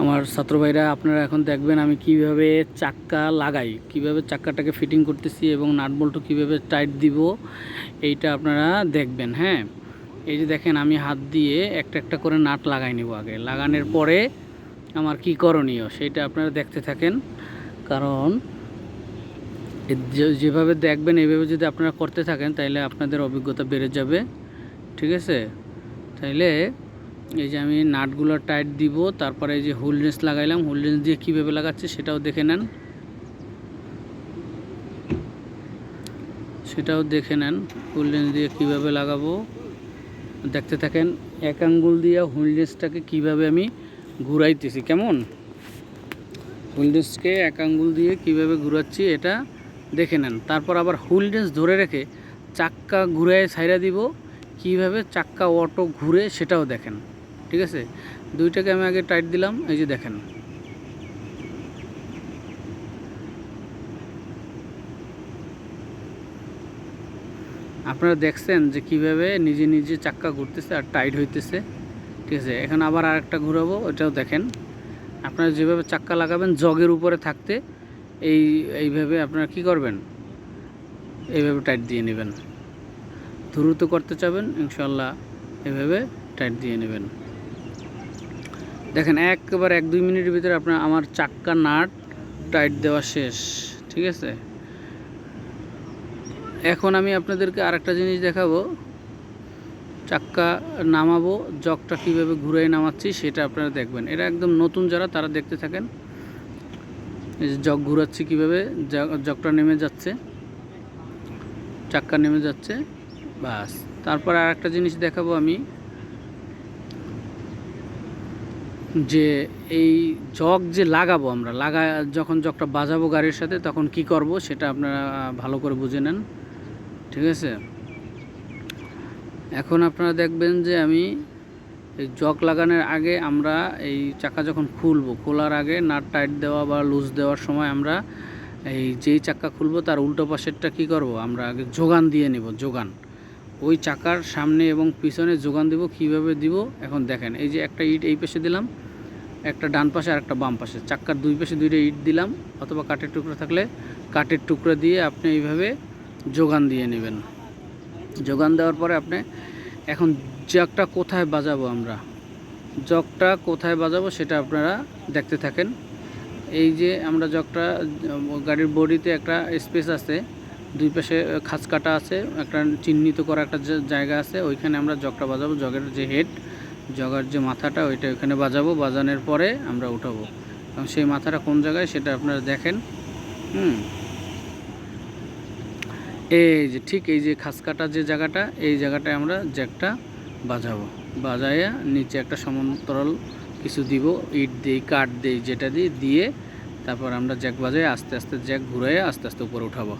আমার ছাত্র ভাইরা, আপনারা এখন দেখবেন আমি কীভাবে চাক্কা লাগাই, কীভাবে চাক্কাটাকে ফিটিং করতেছি এবং নাট বল্টু কীভাবে টাইট দিব, এইটা আপনারা দেখবেন হ্যাঁ? এই যে দেখেন, আমি হাত দিয়ে একটা একটা করে নাট লাগাই নিব আগে। লাগানোর পরে আমার কি করণীয়, সেটা আপনারা দেখতে থাকেন। কারণ যেভাবে দেখবেন, এইভাবে যদি আপনারা করতে থাকেন তাহলে আপনাদের অভিজ্ঞতা বেড়ে যাবে। ঠিক আছে? তাইলে এই যে আমি নাটগুলো টাইট দিব, তারপরে এই যে হোলডেন্স লাগাইলাম হোলডেন্স দিয়ে কীভাবে লাগাচ্ছে সেটাও দেখে নেন। সেটাও দেখে নেন হোলডেন্স দিয়ে কীভাবে লাগাবো। দেখতে থাকেন, এক আঙ্গুল দিয়ে হোলডেন্সটাকে কীভাবে আমি ঘুরাইতেছি, কেমন? হোলডেন্সকে এক আঙ্গুল দিয়ে কীভাবে ঘুরাচ্ছি এটা দেখে নেন। তারপর আবার হোলডেন্স ধরে রেখে চাক্কা ঘুরায় সাইরা দিব, কীভাবে চাক্কা অটো ঘুরে সেটাও দেখেন। ঠিক আছে? দুইটাকে আমি আগে টাইট দিলাম, এই যে দেখেন। আপনারা দেখছেন যে কীভাবে নিজে নিজে চাক্কা ঘুরতেছে আর টাইট হইতেছে। ঠিক আছে, এখন আবার আরেকটা ঘুরাবো, ওটাও দেখেন। আপনারা যেভাবে চাক্কা লাগাবেন জগের উপরে থাকতে, এই, এইভাবে আপনারা কি করবেন? এইভাবে টাইট দিয়ে নেবেন। দ্রুত করতে চাবেন ইনশাল্লাহ এভাবে টাইট দিয়ে নেবেন। দেখেন, একবার এক দুই মিনিটের ভিতরে আপনার আমার চাক্কা নাট টাইট দেওয়া শেষ, ঠিক আছে? এখন আমি আপনাদেরকে আরেকটা জিনিস দেখাবো। চাক্কা নামাবো, জগটা কীভাবে ঘুরে নামাচ্ছি সেটা আপনারা দেখবেন। এটা একদম নতুন যারা, তারা দেখতে থাকেন। এই যে জগ ঘুরাচ্ছি কীভাবে, জগ- জগটা নেমে যাচ্ছে। চাক্কা নেমে যাচ্ছে, বাস। তারপর আর একটা জিনিস দেখাবো আমি। যে এই জগ যে লাগাবো আমরা, লাগা, যখন জগটা বাজাবো গাড়ির সাথে, তখন কি করব সেটা আপনারা ভালো করে বুঝে নেন, ঠিক আছে? এখন আপনারা দেখবেন যে আমি এই জগ লাগানোর আগে আমরা এই চাকা যখন খুলবো, খোলার আগে নাট টাইট দেওয়া বা লুজ দেওয়ার সময় আমরা এই যেই চাক্কা খুলবো তার উল্টো পাশেরটা কি করব, আমরা আগে যোগান দিয়ে নেব, যোগান। ওই চাকার সামনে এবং পিছনে যোগান দিব, কীভাবে দিব এখন দেখেন, এই যে একটা ইট এই পাশে দিলাম একটা ডান পাশে আর একটা বাম পাশে। চাক্কার দুই পাশে দুইটা ইট দিলাম, অথবা কাঠের টুকরো থাকলে কাঠের টুকরো দিয়ে আপনি এইভাবে যোগান দিয়ে নেবেন। যোগান দেওয়ার পরে আপনি এখন জগটা কোথায় বাজাবো আমরা? জগটা কোথায় বাজাবো সেটা আপনারা দেখতে থাকেন। এই যে আমরা জগটা, গাড়ির বডিতে একটা স্পেস আছে, দুই পাশে খাঁচ কাটা আছে, একটা চিহ্নিত করা একটা জায়গা আছে, ওইখানে আমরা জগটা বাজাবো, জগের যে হেড জগার যে মাথাটা, ওইটা ওইখানে বাজাবো, বাজানোর পরে আমরা উঠাবো। এবং সেই মাথাটা কোন জায়গায় সেটা আপনারা দেখেন। হুম। এই যে ঠিক এই যে খাস কাটা যে জায়গাটা, এই জায়গাটায় আমরা জ্যাকটা বাজাবো। বাজাইয়া নিচে একটা সমান্তরাল কিছু দিব, ইট দিই, কাঠ দিই, যেটা দিই, দিয়ে তারপর আমরা জ্যাক বাজাই আস্তে আস্তে জ্যাক ঘুরাইয়া আস্তে আস্তে উপরে উঠাবো।